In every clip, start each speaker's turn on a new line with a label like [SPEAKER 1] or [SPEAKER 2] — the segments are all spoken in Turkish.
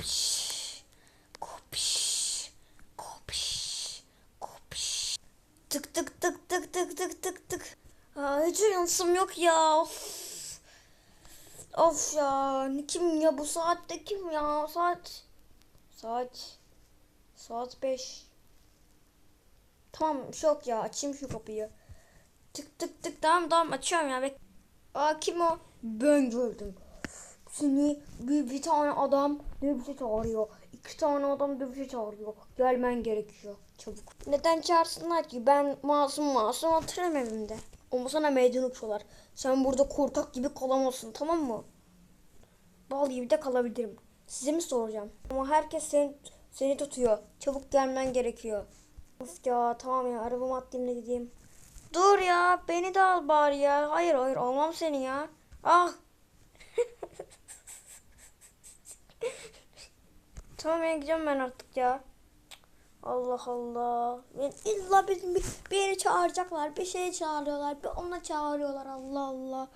[SPEAKER 1] Kopiş. Kopiş. Kopiş. Kopiş. Tık tık tık tık tık tık tık tık. Aa, hiç uyansım yok ya. Of. Of ya. Kim ya bu saatte kim ya? Saat. Saat. Saat 5. Tamam şok ya. Açayım şu kapıyı. Tık tık tık tamam tamam açıyorum ya. Aa kim o? Ben gördüm. Seni bir, bir tane adam dövüşe çağırıyor. İki tane adam dövüşe çağırıyor. Gelmen gerekiyor. Çabuk. Neden çağırsınlar ki? Ben masum masum otururum evimde. Ama sana meydan okuyorlar. Sen burada korkak gibi kalamazsın tamam mı? Bal gibi de kalabilirim. Size mi soracağım? Ama herkes seni, seni tutuyor. Çabuk gelmen gerekiyor. Of ya tamam ya arabamı atlayayım da gideyim. Dur ya beni de al bari ya. Hayır hayır almam seni ya. Ah. Tamam ya gideceğim ben artık ya. Allah Allah. Ben illa bizim bir, bir yere çağıracaklar. Bir şeye çağırıyorlar. Bir ona çağırıyorlar. Allah Allah.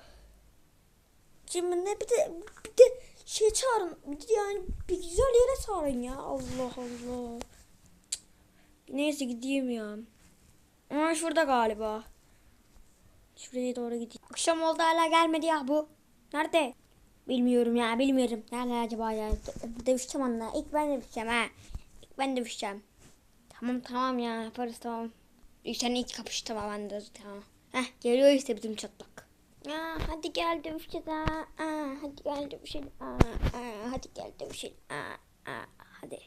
[SPEAKER 1] Şimdi ne bir de bir de şey çağırın. Bir de yani bir güzel yere çağırın ya. Allah Allah. Neyse gideyim ya. Ama şurada galiba. Şuraya doğru gideyim. Akşam oldu hala gelmedi ya bu. Nerede? Bilmiyorum ya bilmiyorum. Nerede acaba ya? Dövüşeceğim onunla. İlk ben dövüşeceğim ha. İlk ben dövüşeceğim. Tamam tamam ya yaparız tamam. İlk sen ilk kapış tamam ben de tamam. Heh geliyor işte bizim çatlak. Aa, hadi gel dövüşeceğiz ha. Aa, hadi gel dövüşelim. Aa, aa, hadi gel dövüşelim. Aa, aa, hadi.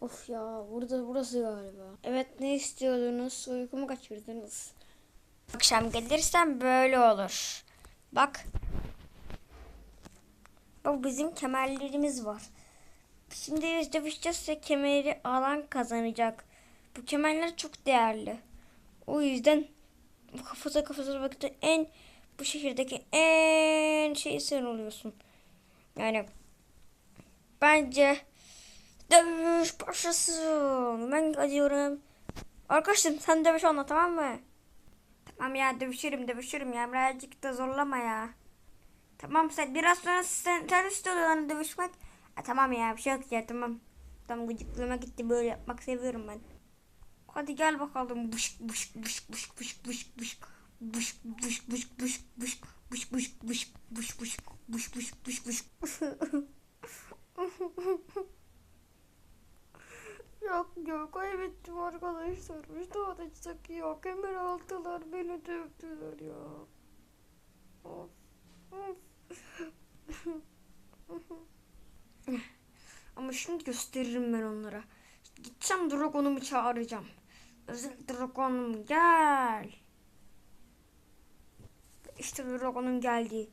[SPEAKER 1] Of ya burada burası galiba. Evet ne istiyordunuz? Uykumu kaçırdınız. Akşam gelirsem böyle olur. Bak. Bak bizim kemerlerimiz var. Şimdi biz dövüşeceğizse kemeri alan kazanacak. Bu kemerler çok değerli. O yüzden bu kafada kafada bakınca en bu şehirdeki en şey sen oluyorsun. Yani bence dövüş başlasın. Ben gidiyorum. Arkadaşım sen dövüş onunla tamam mı? Tamam ya dövüşürüm dövüşürüm ya birazcık da zorlama ya. Tamam sen biraz sonra sen servis odalarına dövüşmek. Ha, tamam ya bir şey yok ya tamam. Tam gıcıklığıma gitti böyle yapmak seviyorum ben. Hadi gel bakalım. Bışk bışk bışk bışk bışk bışk bışk. Bışk bışk bışk bışk bışk. Bışk bışk bışk bışk bışk. Bışk bışk bışk bışk. Yok yok kaybettim arkadaşlar. Hiç doğacak yok. Emir altılar beni dövdüler ya. Of. Of. Ama şimdi gösteririm ben onlara. Gideceğim Dragon'umu çağıracağım. Özel Dragon'um gel. İşte Dragon'um geldi.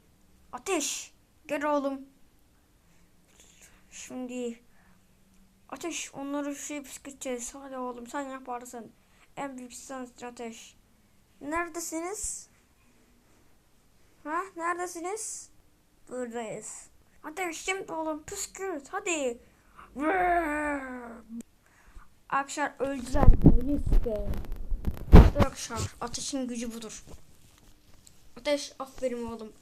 [SPEAKER 1] Ateş gel oğlum. Şimdi Ateş onları şey püskürteceğiz. Hadi oğlum sen yaparsın. En büyük sensin Ateş. Neredesiniz? Ha neredesiniz? Buradayız. Ateş şimdi oğlum püskürt hadi. Akşar öldüler. Polis Akşar ateşin gücü budur. Ateş aferin oğlum.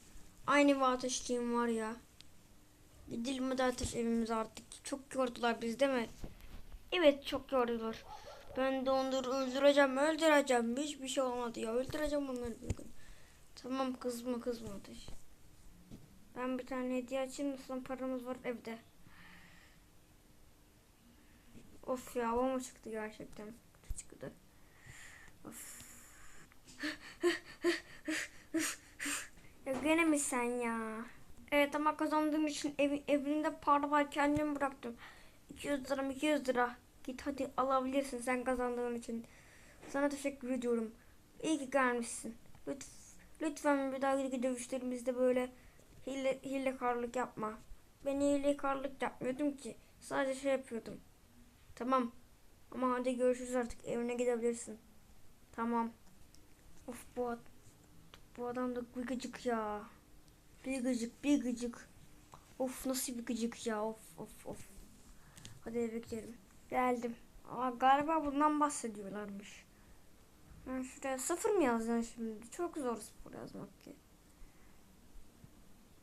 [SPEAKER 1] Aynı bir ateşliğim var ya. Gidelim hadi ateş evimize artık. Çok yordular biz değil mi? Evet çok yordular. Ben de onları öldüreceğim öldüreceğim. Hiçbir şey olmadı ya. Öldüreceğim onları bir gün. Tamam kızma kızma ateş. Ben bir tane hediye açayım mısın? Paramız var evde. Of ya o mu çıktı gerçekten? Çıktı. Of. ya gene mi sen ya? Evet ama kazandığım için ev, evimde para var kendim bıraktım. 200 lira 200 lira. Git hadi alabilirsin sen kazandığın için. Sana teşekkür ediyorum. İyi ki gelmişsin. Lütfen, lütfen bir dahaki dövüşlerimizde böyle hile, hilekarlık yapma. Ben hilekarlık yapmıyordum ki. Sadece şey yapıyordum. Tamam. Ama hadi görüşürüz artık. Evine gidebilirsin. Tamam. Of bu, ad- bu adam da bir gıcık ya. Bir gıcık bir gıcık. Of nasıl bir gıcık ya. Of of of. Hadi eve gidelim. Geldim. Aa, galiba bundan bahsediyorlarmış. Ben şuraya sıfır mı yazacaksın şimdi? Çok zor sıfır yazmak ki.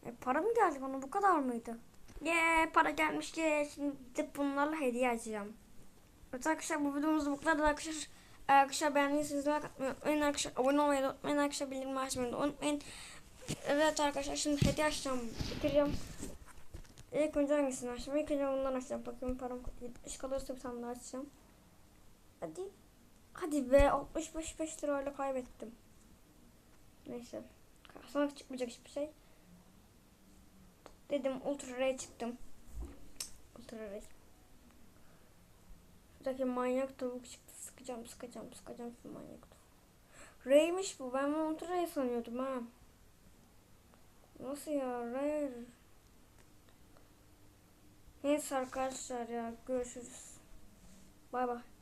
[SPEAKER 1] E, para mı geldi bana bu kadar mıydı? Ye para gelmiş ye. Şimdi bunlarla hediye açacağım. Evet arkadaşlar bu videomuz bu kadar arkadaşlar. Arkadaşlar beğendiyseniz like atmayı unutmayın arkadaşlar. Abone olmayı da unutmayın arkadaşlar. Bildirim açmayı da unutmayın. Evet arkadaşlar şimdi hediye açacağım. Bitireceğim. İlk önce hangisini açacağım? İlk önce bundan açacağım. Bakayım param 70 kalırsa bir tane daha açacağım. Hadi. Hadi be 65 5 lirayla kaybettim. Neyse. Sana çıkmayacak hiçbir şey. Dedim ultra ray çıktım. Ultra ray. Şuradaki manyak tavuk çıktı. Sıkacağım sıkacağım sıkacağım şu manyak tavuk. Ray'miş bu. Ben bunu ultra ray sanıyordum ha. Nasıl ya? Ray. Neyse arkadaşlar ya. Görüşürüz. Bay bay.